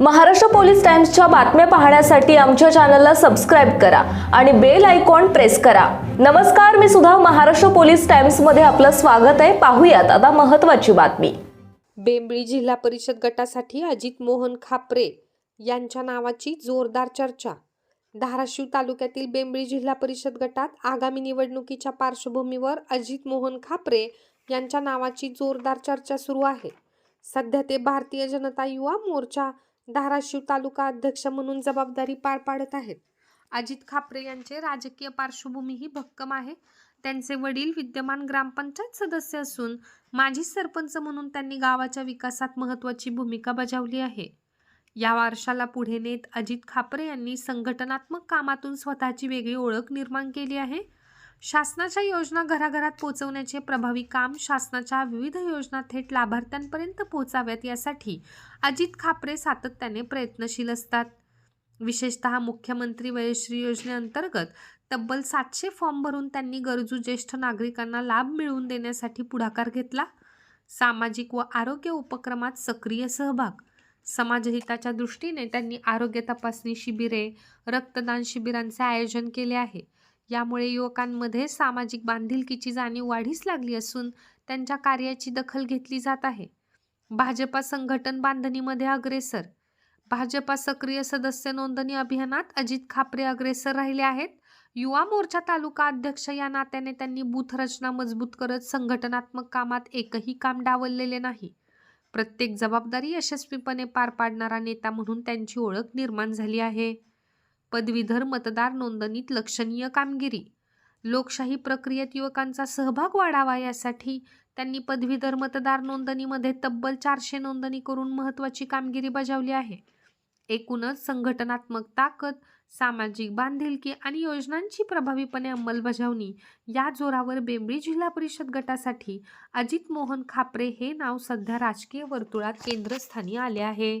Maharashtra police टाइम्सच्या बातम्या पाहण्यासाठी आमच्या चॅनलला सबस्क्राईब करा आणि बेल आयकॉन प्रेस करा. नमस्कार मी सुद्धा महाराष्ट्र पोलीस टाइम्समध्ये आपलं स्वागत आहे. पाहूयात आता महत्वाची बातमी. बेंबळी जिल्हा परिषद गटासाठी अजित मोहन खापरे यांच्या नावाची जोरदार चर्चा. धाराशिव तालुक्यातील बेंबळी जिल्हा परिषद गटात आगामी निवडणुकीच्या पार्श्वभूमीवर अजित मोहन खापरे यांच्या नावाची जोरदार चर्चा सुरू आहे. सध्या ते भारतीय जनता युवा मोर्चा धाराशिव तालुका अध्यक्ष म्हणून जबाबदारी पार पाडत आहेत. अजित खापरे यांचे राजकीय पार्श्वभूमीही भक्कम आहे. त्यांचे वडील विद्यमान ग्रामपंचायत सदस्य असून माजी सरपंच म्हणून त्यांनी गावाच्या विकासात महत्त्वाची भूमिका बजावली आहे. या वारशाला पुढे नेत अजित खापरे यांनी संघटनात्मक कामातून स्वतःची वेगळी ओळख निर्माण केली आहे. शासनाच्या योजना घराघरात पोहोचवण्याचे प्रभावी काम शासनाच्या विविध योजना थेट लाभार्थ्यांपर्यंत पोहोचाव्यात यासाठी अजित खापरे सातत्याने प्रयत्नशील असतात. विशेषतः मुख्यमंत्री वयश्री योजनेअंतर्गत तब्बल सातशे फॉर्म भरून त्यांनी गरजू ज्येष्ठ नागरिकांना लाभ मिळवून देण्यासाठी पुढाकार घेतला. सामाजिक व आरोग्य उपक्रमात सक्रिय सहभाग. समाजहिताच्या दृष्टीने त्यांनी आरोग्य तपासणी शिबिरे रक्तदान शिबिरांचे आयोजन केले आहे. यामुळे युवकांमध्ये सामाजिक बांधिलकीची जाणीव वाढीस लागली असून त्यांच्या कार्याची दखल घेतली जात आहे. भाजपा संघटन बांधणीमध्ये अग्रेसर. भाजपा सक्रिय सदस्य नोंदणी अभियानात अजित खापरे अग्रेसर राहिले आहेत. युवा मोर्चा तालुका अध्यक्ष या नात्याने त्यांनी बूथ रचना मजबूत करत संघटनात्मक कामात एकही काम डावललेले नाही. प्रत्येक जबाबदारी यशस्वीपणे पार पाडणारा नेता म्हणून त्यांची ओळख निर्माण झाली आहे. पदवीधर मतदार नोंदणीत लक्षणीय कामगिरी. लोकशाही प्रक्रियेत युवकांचा सहभाग वाढावा यासाठी त्यांनी पदवीधर मतदार नोंदणीमध्ये तब्बल चारशे नोंदणी करून महत्त्वाची कामगिरी बजावली आहे. एकूणच संघटनात्मक ताकद सामाजिक बांधिलकी आणि योजनांची प्रभावीपणे अंमलबजावणी या जोरावर बेंबळी जिल्हा परिषद गटासाठी अजित मोहन खापरे हे नाव सध्या राजकीय वर्तुळात केंद्रस्थानी आले आहे.